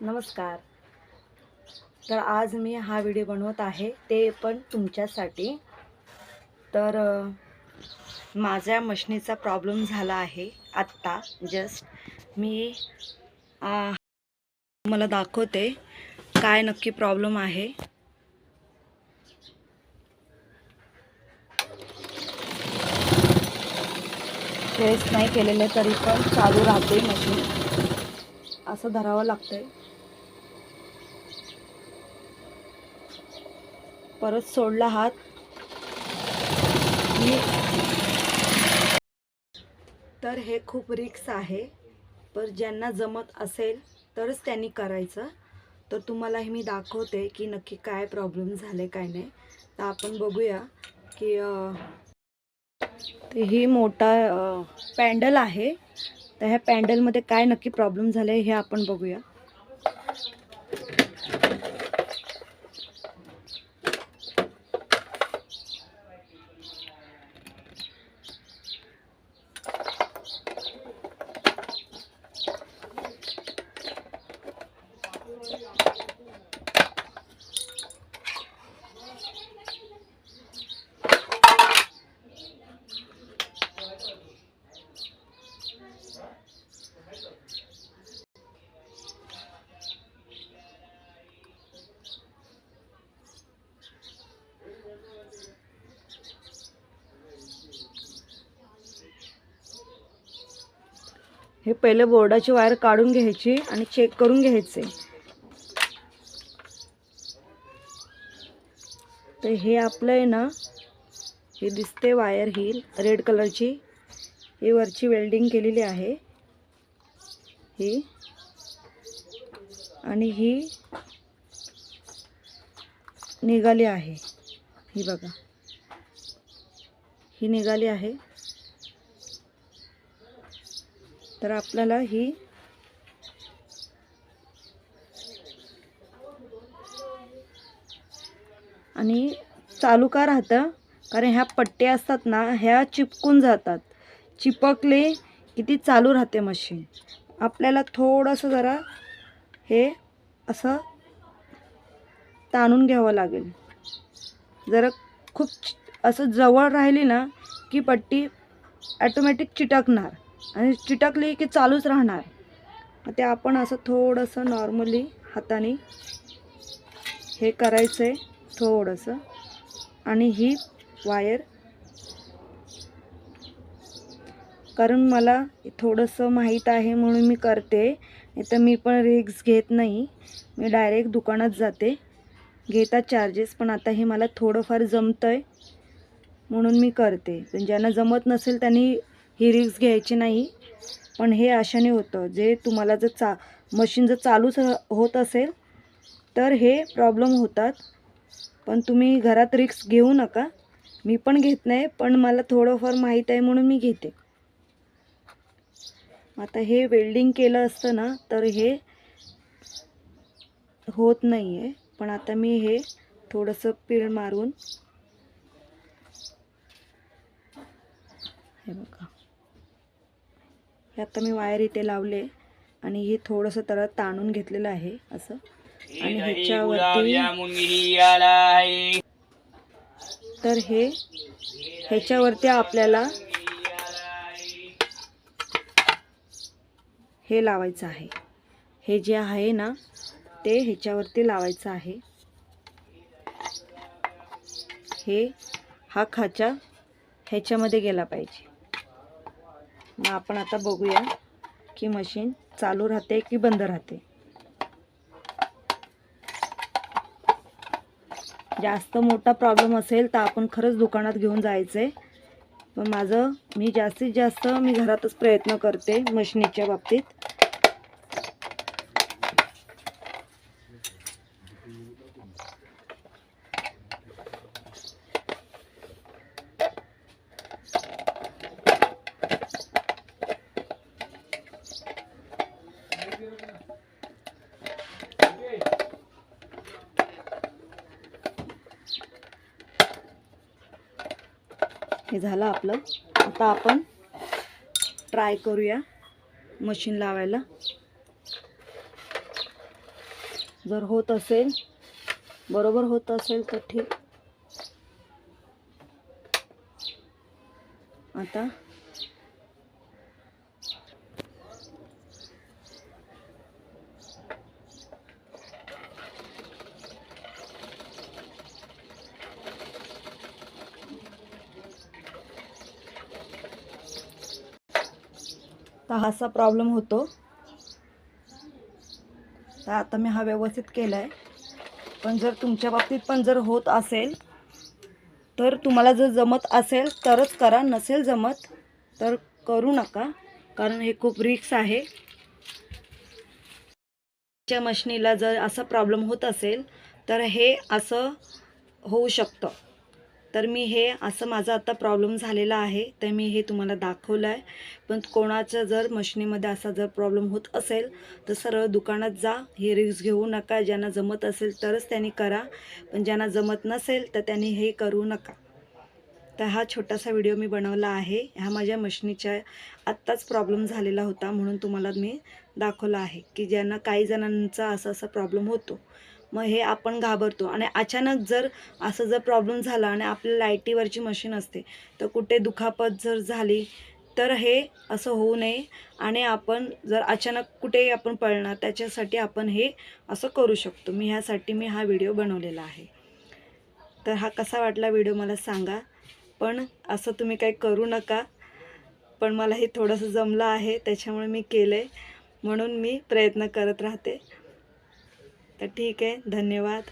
नमस्कार. तर आज मी हा व्हिडिओ बनवत आहे ते पण तुमच्यासाठी. तर माझ्या मशनीचा प्रॉब्लेम झाला आहे आत्ता जस्ट मी मला दाखवते काय नक्की प्रॉब्लेम आहे. प्रेस नाही केलेलं तरी पण चालू राहते मशीन. असं धरावं लागतंय. परत सोडला हात. तर हे खूप रिक्स आहे. पर ज्यांना जमत असेल तरच त्यांनी करायचं. तर तुम्हाला हे मी दाखवते की नक्की काय प्रॉब्लेम झाले काय नाही. तर आपण बघूया की ते ही मोठा पॅन्डल आहे. तर ह्या पॅन्डलमध्ये काय नक्की प्रॉब्लेम झाले हे आपण बघूया. हे पहिले बोर्डाची वायर काढून घ्यायची आणि चेक करून घ्यायचे. तर हे आपलं आहे ना हे दिसते वायर ही रेड कलरची. ही वरची वेल्डिंग केलेली आहे. ही. आणि ही निघाली आहे. ही बघा. ही निघाली आहे. तर आपल्याला ही आणि चालू का राहतं? कारण ह्या पट्ट्या असतात ना ह्या चिपकून जातात. चिपकले की ती चालू राहते मशीन आपल्याला थोडंसं जरा हे असं ताणून घ्यावं लागेल. जरा खूप चि- असं जवळ राहिली ना की पट्टी ॲटोमॅटिक चिटकणार. आणि चिटकली की चालूच राहणार. मग ते आपण असं थोडंसं नॉर्मली हाताने हे करायचं आहे थोडंसं. आणि ही वायर. कारण मला थोडंसं माहीत आहे म्हणून मी करते. नाही तर मी पण रिक्स घेत नाही. मी डायरेक्ट दुकानात जाते. घेतात चार्जेस पण आता हे मला थोडंफार जमतं आहे म्हणून मी करते. पण ज्यांना जमत नसेल त्यांनी ही रिक्स घ्यायची नाही. पण हे अशाने होतं. जे तुम्हाला जर चा मशीन जर चालूच होत असेल तर हे प्रॉब्लेम होतात. पण तुम्ही घरात रिक्स घेऊ नका. मी पण घेत नाही पण मला थोडंफार माहीत आहे म्हणून मी घेते. आता हे वेल्डिंग केलं असतं ना तर हे होत नाही आहे पण आता मी हे थोडंसं पीळ मारून हे बघा. हे आता मी वायर इथे लावले आणि हे थोडंसं त्याला ताणून घेतलेलं आहे असं. आणि ह्याच्यावरती तर हे ह्याच्यावरती आपल्याला हे लावायचं आहे. हे जे आहे ना ते ह्याच्यावरती लावायचं आहे. हे हा खाचा ह्याच्यामध्ये गेला पाहिजे. मग आपण आता बघूया की मशीन चालू राहते की बंद राहते. जास्त मोठा प्रॉब्लेम असेल तर आपण खरंच दुकानात घेऊन जायचं आहे पण माझं मी जास्तीत जास्त मी घरातच प्रयत्न करते मशिनीच्या बाबतीत. हे झालं आपलं. आता आपण ट्राय करूया मशीन लावायला. जर होत असेल बरोबर होत असेल तर ठीक. आता तर हा असा प्रॉब्लेम होतो. तर आता मी हा व्यवस्थित केला आहे पण जर तुमच्या बाबतीत पण जर होत असेल तर तुम्हाला जर जमत असेल तरच करा. नसेल जमत तर करू नका. कारण हे खूप रिक्स आहे. च्या मशनीला जर असा प्रॉब्लेम होत असेल तर हे असं होऊ शकतं. तर मी हे असं माझा आता प्रॉब्लेम झालेला आहे तर मी हे तुम्हाला दाखवलं आहे पण कोणाचं जर मशिनीमध्ये असा जर प्रॉब्लेम होत असेल तर सरळ दुकानात जा हे रिक्स घेऊ नका. ज्यांना जमत असेल तरच त्यांनी करा. पण ज्यांना जमत नसेल तर त्यांनी हे करू नका. तर हा छोटासा व्हिडिओ मी बनवला आहे. ह्या माझ्या मशनीच्या आत्ताच प्रॉब्लेम झालेला होता म्हणून तुम्हाला मी दाखवला आहे की ज्यांना काही जणांचा असा असा प्रॉब्लेम होतो. मग हे आपण घाबरतो. आणि अचानक जर असं जर प्रॉब्लेम झाला आणि आपल्या लाईटीवरची मशीन असते तर कुठे दुखापत जर झाली तर हे असं होऊ नये. आणि आपण जर अचानक कुठेही आपण पळणार त्याच्यासाठी आपण हे असं करू शकतो. मी ह्यासाठी मी हा व्हिडिओ बनवलेला आहे. तर हा कसा वाटला व्हिडिओ मला सांगा. पण असं तुम्ही काही करू नका. पण मला हे थोडंसं जमलं आहे त्याच्यामुळे मी केलं आहे म्हणून मी प्रयत्न करत राहते. तर ठीक आहे धन्यवाद.